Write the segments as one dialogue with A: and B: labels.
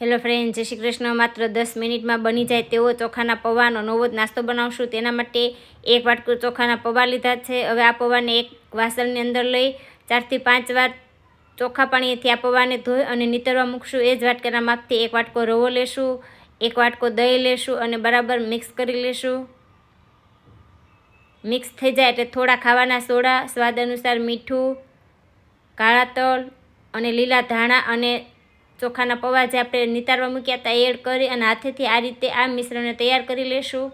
A: Hello friend, જય શ્રી કૃષ્ણ. માત્ર દસ મિનિટમાં બની જાય તેવો ચોખાના પૌવાનો નવો જ નાસ્તો બનાવશું. તેના માટે એક વાટકું ચોખાના પૌવા લીધા છે. હવે આ પૌવાને એક વાસણની અંદર લઈ ચારથી પાંચ વાર ચોખ્ખા પાણીથી આ પૌવાને ધોઈ અને નીતરવા મૂકશું. એ જ વાટકાના માપથી એક વાટકો રવો લેશું, એક વાટકો દહીં લેશું અને બરાબર મિક્સ કરી લેશું. મિક્સ થઈ જાય એટલે થોડા ખાવાના સોડા, સ્વાદ અનુસાર મીઠું, કાળા તલ અને લીલા ધાણા અને ચોખાના પૌવા જે આપણે નિતારવા મૂક્યા હતા એડ કરી અને હાથેથી આ રીતે આ મિશ્રણને તૈયાર કરી લેશું.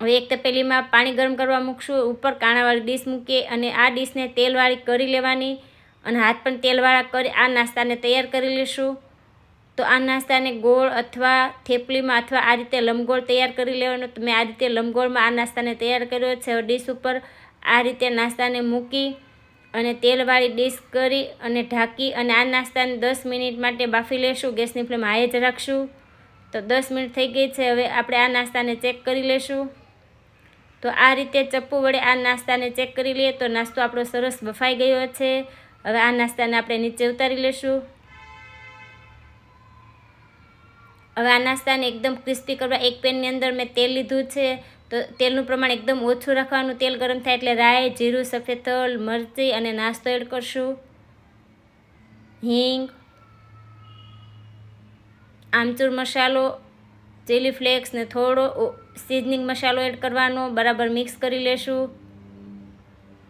A: હવે એક તપેલીમાં પાણી ગરમ કરવા મૂકશું, ઉપર કાણાવાળી ડીશ મૂકીએ અને આ ડીશને તેલવાળી કરી લેવાની અને હાથ પણ તેલવાળા કરી આ નાસ્તાને તૈયાર કરી લેશું. તો આ નાસ્તાને ગોળ અથવા થેપલીમાં અથવા આ રીતે લંબગોળ તૈયાર કરી લેવાનો. તો મેં આ રીતે લંબગોળમાં આ નાસ્તાને તૈયાર કર્યો છે. ડીશ ઉપર આ રીતે નાસ્તાને મૂકી અને તેલવાળી ડીશ કરી અને ઢાંકી અને આ નાસ્તાને દસ મિનિટ માટે બાફી લેશું. ગેસની ફ્લેમ હાઈ જ રાખશું. તો દસ મિનિટ થઈ ગઈ છે. હવે આપણે આ નાસ્તાને ચેક કરી લેશું. તો આ રીતે ચપ્પુ વડે આ નાસ્તાને ચેક કરી લઈએ તો નાસ્તો આપણો સરસ બફાઈ ગયો છે. હવે આ નાસ્તાને આપણે નીચે ઉતારી લેશું. હવે આ નાસ્તાને એકદમ ક્રિસ્પી કરવા એક પેનની અંદર મેં તેલ લીધું છે. તો તેલનું પ્રમાણ એકદમ ઓછું રાખવાનું, તેલ ગરમ થાય એટલે રાય જીરું, સફેદ તલ, મરચી અને નાસ્તો એડ કરશું. હિંગ, આમચૂર મસાલો ચીલી ફ્લેક્સ ને થોડો સિઝનિંગ મસાલો એડ કરવાનો, બરાબર મિક્સ કરી લેશું.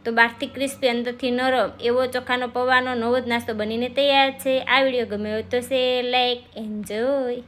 A: તો બહારથી ક્રિસ્પી અંદરથી નરમ એવો ચોખાનો પવાનો, નવો જ નાસ્તો બનીને તૈયાર છે. આ વીડિયો ગમ્યો તો સે લાઈક એન્જોય